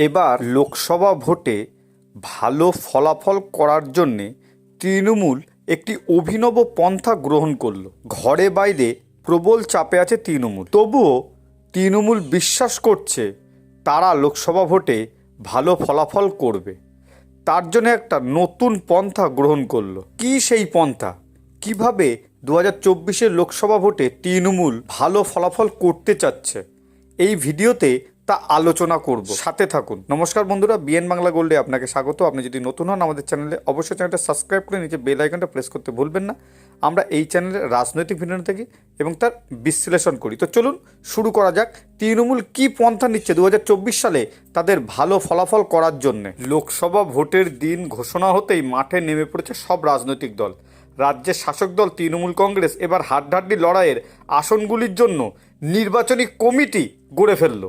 এবার লোকসভা ভোটে ভালো ফলাফল করার জন্যে তৃণমূল একটি অভিনব পন্থা গ্রহণ করল। ঘরে বাইরে প্রবল চাপে আছে তৃণমূল। তবুও তৃণমূল বিশ্বাস করছে তারা লোকসভা ভোটে ভালো ফলাফল করবে। তার জন্য একটা নতুন পন্থা গ্রহণ করল। কি সেই পন্থা? কীভাবে দু হাজার লোকসভা ভোটে তৃণমূল ভালো ফলাফল করতে চাচ্ছে? এই ভিডিওতে তা আলোচনা করব। সাথে থাকুন। নমস্কার বন্ধুরা, বিএন বাংলা গোল্ডে আপনাকে স্বাগত। আপনি যদি নতুন হন আমাদের চ্যানেলে, অবশ্যই চ্যানেলটা সাবস্ক্রাইব করে নিচে বেল আইকনটা প্রেস করতে ভুলবেন না। আমরা এই চ্যানেলে রাজনৈতিক ভিডিও থাকি এবং তার বিশ্লেষণ করি। তো চলুন, শুরু করা যাক। তৃণমূল কি পন্থা নিচ্ছে দু হাজার চব্বিশ সালে তাদের ভালো ফলাফল করার জন্য? লোকসভা ভোটের দিন ঘোষণা হতেই মাঠে নেমে পড়েছে সব রাজনৈতিক দল। রাজ্যের শাসক দল তৃণমূল কংগ্রেস এবার হাড্ডাহাড্ডি লড়াইয়ের আসনগুলির জন্য নির্বাচনী কমিটি গড়ে ফেলল।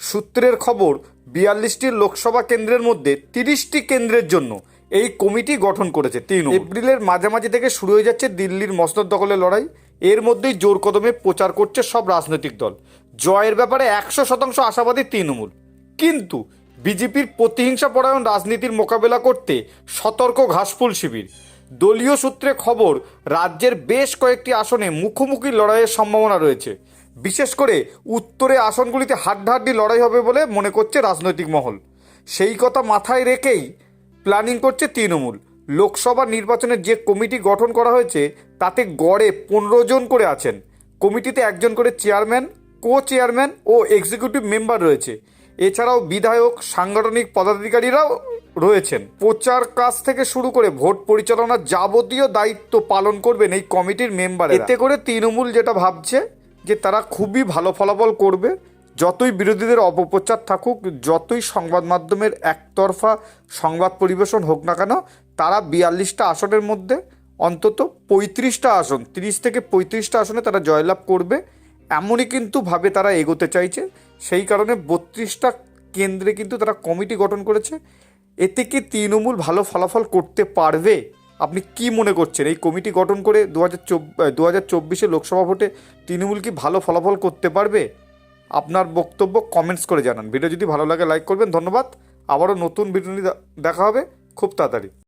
সূত্রের খবর, বিয়াল্লিশটি লোকসভা কেন্দ্রের মধ্যে তিরিশটি কেন্দ্রের জন্য এই কমিটি গঠন করেছে তিন এপ্রিলের মাঝামাঝি থেকে শুরু হয়ে যাচ্ছে দিল্লির মসনদ দখলের লড়াই। এর মধ্যেই জোর কদমে প্রচার করছে সব রাজনৈতিক দল। জয়ের ব্যাপারে একশো শতাংশ আশাবাদী তৃণমূল। কিন্তু বিজেপির প্রতিহিংসা পরায়ণ রাজনীতির মোকাবেলা করতে সতর্ক ঘাসফুল শিবির। দলীয় সূত্রে খবর, রাজ্যের বেশ কয়েকটি আসনে মুখোমুখি লড়াইয়ের সম্ভাবনা রয়েছে। বিশেষ করে উত্তরে আসনগুলিতে হাড্ডাহাড্ডি লড়াই হবে বলে মনে করছে রাজনৈতিক মহল। সেই কথা মাথায় রেখেই প্ল্যানিং করছে তৃণমূল। লোকসভা নির্বাচনের যে কমিটি গঠন করা হয়েছে, তাতে গড়ে পনেরো জন করে আছেন। কমিটিতে একজন করে চেয়ারম্যান কো চেয়ারম্যান ও এক্সিকিউটিভ মেম্বার রয়েছে। এছাড়াও বিধায়ক, সাংগঠনিক পদাধিকারীরাও রয়েছেন। প্রচার কাজ থেকে শুরু করে ভোট পরিচালনার যাবতীয় দায়িত্ব পালন করবেন এই কমিটির মেম্বার এতে করে তৃণমূল যেটা ভাবছে যে তারা খুবই ভালো ফলাফল করবে, যতই বিরোধীদের অপপ্রচার থাকুক, যতই সংবাদ মাধ্যমের একতরফা সংবাদ পরিবেশন হোক না কেন, তারা বিয়াল্লিশটা আসনের মধ্যে অন্তত পঁয়ত্রিশটা আসন, তিরিশ থেকে পঁয়ত্রিশটা আসনে তারা জয়লাভ করবে। এমনই কিন্তু ভাবে তারা এগোতে চাইছে। সেই কারণে বত্রিশটা কেন্দ্রে কিন্তু তারা কমিটি গঠন করেছে। এতে কি তৃণমূল ভালো ফলাফল করতে পারবে? আপনি কি মনে করছেন? এই কমিটি গঠন করে দু হাজার দু হাজার চব্বিশে লোকসভা ভোটে তৃণমূল কি ভালো ফলাফল করতে পারবে? আপনার বক্তব্য কমেন্টস করে জানান। ভিডিও যদি ভালো লাগে লাইক করবেন। ধন্যবাদ। আবারও নতুন ভিডিও নিয়ে দেখা হবে। খুব তাড়াতাড়ি।